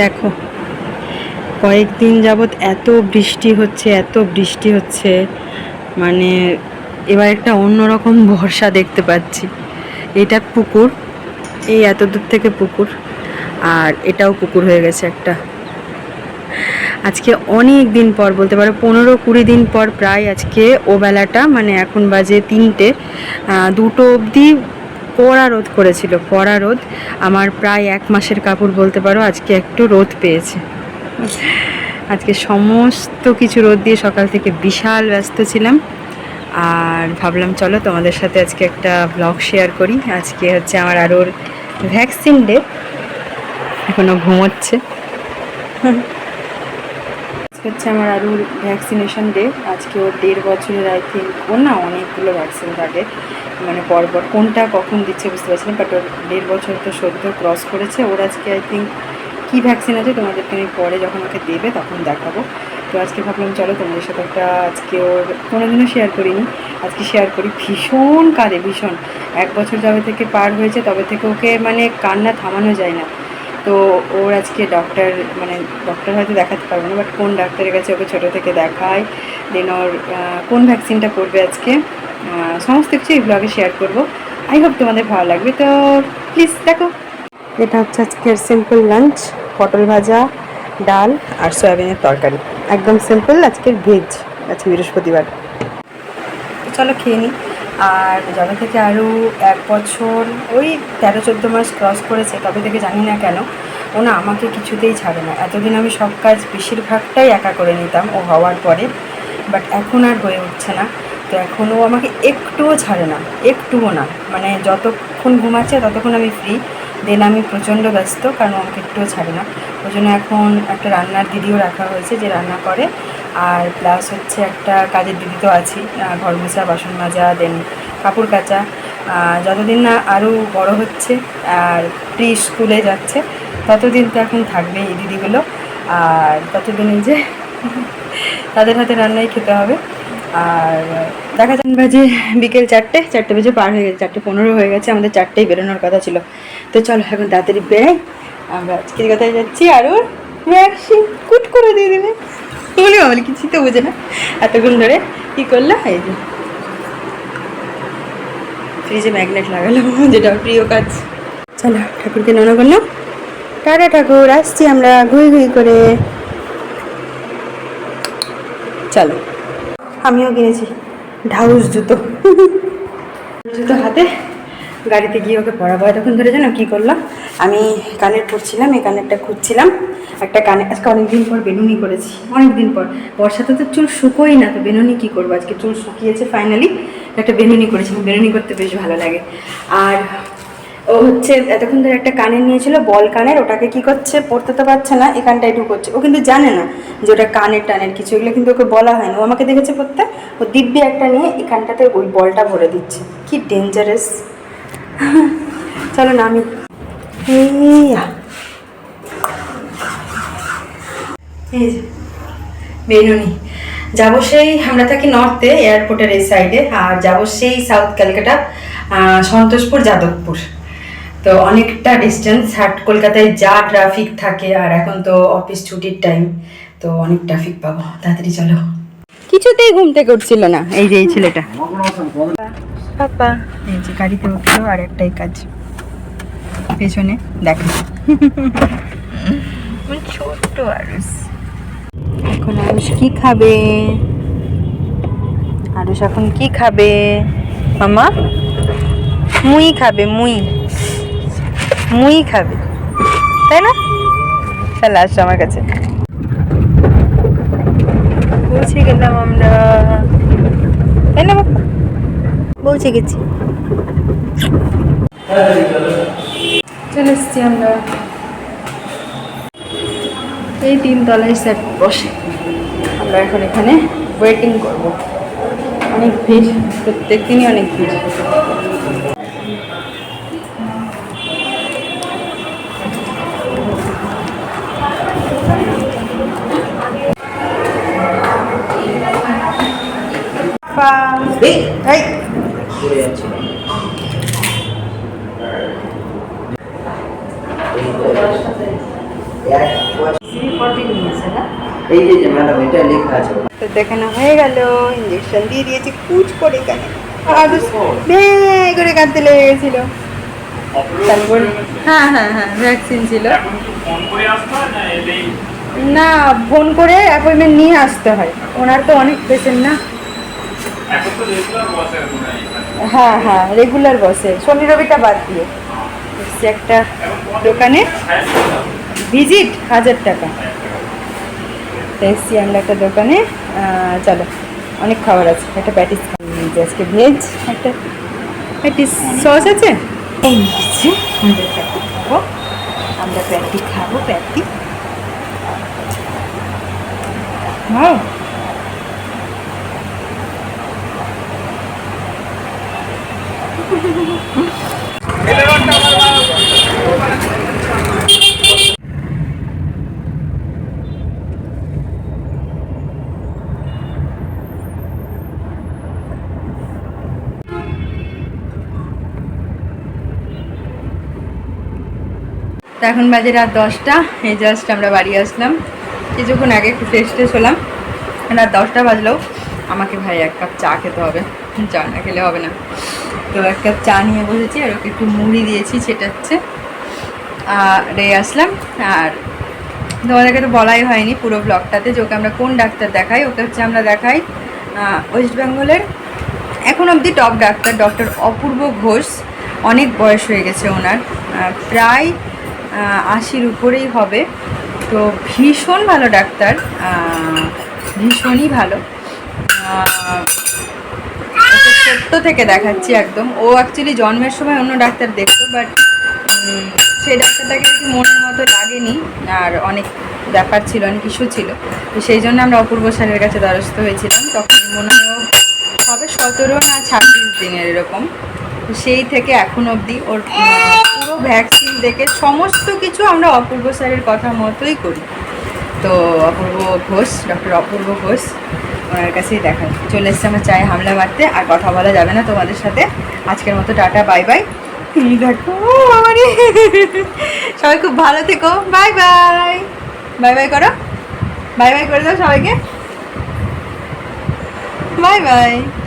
দেখো, কয়েকদিন যাবৎ এত বৃষ্টি হচ্ছে, এত বৃষ্টি হচ্ছে মানে এবার একটা অন্যরকম ভরসা দেখতে পাচ্ছি। এটা পুকুর, এই এত দূর থেকে পুকুর, আর এটাও পুকুর হয়ে গেছে একটা। আজকে অনেক দিন পর, বলতে পারো পনেরো কুড়ি দিন পর প্রায় আজকে ও বেলাটা মানে এখন বাজে তিনটে দুটো অবধি কড়া রোদ করেছিল কড়া রোদ। আমার প্রায় এক মাসের কাপড় বলতে পারো, আজকে একটু রোদ পেয়েছে। আজকে সমস্ত কিছু রোদ দিয়ে সকাল থেকে বিশাল ব্যস্ত ছিলাম। আর ভাবলাম, চলো তোমাদের সাথে আজকে একটা ব্লগ শেয়ার করি। আজকে হচ্ছে আমার আরোর ভ্যাকসিন ডে এখনও ঘুমোচ্ছে। আজকে হচ্ছে আমার আরুর ভ্যাকসিনেশন ডে আজকে ওর দেড় বছরের আই থিঙ্ক ওর না অনেকগুলো ভ্যাকসিন থাকে। মানে পরপর কোনটা কখন দিচ্ছে বুঝতে পারছি না বাট ওর দেড় বছর তো সদ্য ক্রস করেছে। ওর আজকে আই থিঙ্ক কী ভ্যাকসিন আছে তোমাদেরকে আমি পরে যখন ওকে দেবে তখন দেখাবো। তো আজকে ভাবলাম, চলো তোমাদের সাথে একটা আজকে ওর কোনোদিনও শেয়ার করিনি। আজকে শেয়ার করি। ভীষণ কাঁদে, ভীষণ। এক বছর যবে থেকে পার হয়েছে, তবে থেকে ওকে মানে কান্না থামানো যায় না। তো ওর আজকে ডক্টর মানে ডক্টর হয়তো দেখাতে পারব না বাট কোন ডাক্তারের কাছে ওকে ছোটো থেকে দেখায় দেন ওর কোন ভ্যাকসিনটা করবে আজকে সমস্ত কিছু এই ব্লগে শেয়ার করব। আই হোপ তোমাদের ভালো লাগবে তো প্লিজ দেখো। এটা হচ্ছে আজকের সিম্পল লাঞ্চ পটল ভাজা ডাল আর সয়াবিনের তরকারি। একদম সিম্পল আজকের ভেজ আজকে বৃহস্পতিবার। চলো খেয়ে নিই আর যবে থেকে আরও এক বছর, ওই তেরো, চোদ্দ মাস ক্রস করেছে তবে থেকে জানি না কেন। ও না আমাকে কিছুতেই ছাড়ে না। এতদিন আমি সব কাজ বেশিরভাগটাই একা করে নিতাম, ও হওয়ার পরে। বাট এখন আর হয়ে উঠছে না। তো এখনও আমাকে একটুও ছাড়ে না, একটুও না। মানে যতক্ষণ ঘুমাচ্ছে ততক্ষণ আমি ফ্রি দেন আমি প্রচণ্ড ব্যস্ত, কারণ আমাকে একটুও ছাড়ে না। ওই জন্য এখন একটা রান্নার দিদিও রাখা হয়েছে যে রান্না করে। আর প্লাস হচ্ছে একটা কাজের দিদি তো আছি ঘর মোছা বাসন মাজা দেন কাপড় কাচা। যতদিন না আরও বড় হচ্ছে আর প্রি স্কুলে যাচ্ছে, ততদিন তো এখন থাকবে এই দিদিগুলো। আর ততদিন এই যে তাদের হাতে রান্নাই খেতে হবে। আর দেখা যান বাজে বিকেল চারটে চারটে বেজে পার হয়ে গেছে, চারটে পনেরো হয়ে গেছে, আমাদের চারটেই বেরোনোর কথা ছিল। তো চলো, এখন তাড়াতাড়ি বেরাই। আমরা আজকের কথায় যাচ্ছি, আর ওর ভ্যাকসিন কুট করে দিয়ে দেবে। বলি বলি কিছুই তো বোঝে না। এতক্ষণ ধরে কী করল এই যে ফ্রিজে ম্যাগনেট লাগালো যেটা প্রিয় কাজ। চলো, ঠাকুরকে নন করল টাটা ঠাকুর, আসছি আমরা, ঘুই ঘুই করে। চলো। আমিও কিনেছি। ঢাউস জুতো। জুতো হাতে। গাড়িতে গিয়ে ওকে পড়াবো তখন ধরে জানো কী করলাম? আমি কানের পরছিলাম এই কানেরটা খুঁজছিলাম। একটা কানে, আজকে অনেকদিন পর বেনুনি করেছি। অনেক দিন পর। বর্ষাতে তো চুল শুকোই না, তো বেনুনি কী করব? আজকে চুল শুকিয়েছে ফাইনালি একটা বেনুনি করেছিলাম। বেনুনি করতে বেশ ভালো লাগে। আর ও হচ্ছে এতক্ষণ ধরে একটা কানের নিয়েছিল, বল কানের, ওটাকে কি করছে? পড়তে তো পারছে না এখানটা একটু করছে ও কিন্তু জানে না যে ওটা কানের টানের কিছু, এগুলো কিন্তু ওকে বলা হয়নি। ও আমাকে দেখেছে পড়তে, ও দিব্যি একটা নিয়ে এখানটাতে ওই বলটা ভরে দিচ্ছে। কি ডেঞ্জারাস চলো না আমি বেরুনি যাব সেই, আমরা থাকি নর্থে, এয়ারপোর্টের এই সাইডে আর যাব সেই সাউথ ক্যালকাটা সন্তোষপুর, যাদবপুর। তো অনেকটা ডিস্টেন্স হাট কলকাতায় যা ট্রাফিক থাকে আর এখন তো অফিস ছুটির টাইম তো অনেক ট্রাফিক পাবো। তাড়াতাড়ি চলো। কিছুতেই ঘুম থেকে উঠছিল না এই যে এই ছেলেটা। পাপা। এই যে গাড়িতে উঠল আর একটাই কাজ। পেছনে দেখা। ছোট্ট আরুষ। এখন আরুষ কি খাবে? আরুষ এখন কি খাবে? মামা? মুই খাবে মুই। মুই খাবে। তাই না? তাহলে আসো আমার কাছে। পৌঁছে গেলাম আমরা। তাই না পৌঁছে গেছি। চলে এসছি আমরা। এই তিন তলায় সেট বসে। আমরা এখন এখানে ওয়েটিং করব। অনেক ভিড় প্রত্যেক দিনই অনেক ভিড়। এই। এই যে যে ম্যাডাম এটা লেখা আছে। তো দেখানো হয়ে গেল ইঞ্জেকশন দিয়ে দিয়েছি কুচ করে আর করে কাঁদতে লেগে গেছিল তারপর হ্যাঁ হ্যাঁ হ্যাঁ ভ্যাকসিন ছিল। না ফোন করে অ্যাপয়েন্টমেন্ট নিয়ে আসতে হয়। ওনার তো অনেক পেশেন্ট না এখন তো রেগুলার বসে মনে হয়। হ্যাঁ রেগুলার বসে শনি রবিটা বাদ দিয়ে। এসছি একটা দোকানে। ভিজিট হাজার টাকা। এসছি আমরা একটা দোকানে। চলো অনেক খাবার আছে। একটা প্যাটিস নিয়েছি আজকে ভেজ একটা প্যাটিস সস আছে। এই নিয়েছি আমাদের প্যাটি খাব। আমরা প্যাটি খাব প্যাটি। হ্যাঁ এখন বাজে রাত দশটা, এই জাস্ট আমরা বাড়ি আসলাম। কিছুক্ষণ আগে একটু ফ্রেশ হলাম রাত দশটা বাজলেও আমাকে ভাই এক কাপ চা খেতে হবে। চা না খেলে হবে না। তো এক কাপ চা নিয়ে বসেছি আর ওকে একটু মুড়ি দিয়েছি সেটা হচ্ছে আর আসলাম। আর তোমাদেরকে তো বলাই হয়নি পুরো ব্লগটাতে যে ওকে আমরা কোন ডাক্তার দেখাই, ওকে হচ্ছে আমরা দেখাই ওয়েস্ট বেঙ্গলের এখন অবধি টপ ডাক্তার ডক্টর অপূর্ব ঘোষ। অনেক বয়স হয়ে গেছে ওনার। প্রায় আশির উপরেই হবে। তো ভীষণ ভালো ডাক্তার ভীষণই ভালো। ছোট্ট থেকে দেখাচ্ছি একদম। ও অ্যাকচুয়ালি জন্মের সময় অন্য ডাক্তার দেখতো বাট সেই ডাক্তারটাকে কি মনের মতো লাগেনি, আর অনেক ব্যাপার ছিল, অনেক ইস্যু ছিল। তো সেই জন্য আমরা অপূর্ব স্যারের কাছে দ্বারস্থ হয়েছিলাম। তখন মনে হয় হবে সতেরো না ছাব্বিশ দিনের এরকম। তো সেই থেকে এখন অবধি ওর পুরো ভ্যাকসিন দেখে সমস্ত কিছু আমরা অপূর্ব স্যারের কথা মতোই করি। তো অপূর্ব ঘোষ ডক্টর অপূর্ব ঘোষ ওনার কাছেই দেখা চলে এসছে আমার চায়ে হামলা মারতে, আর কথা বলা যাবে না তোমাদের সাথে। আজকের মতো টাটা, বাই বাই। তুমি দেখো সবাই খুব ভালো থেকো। Bye bye. বাই বাই করো। বাই বাই করে দাও সবাইকে। Bye bye.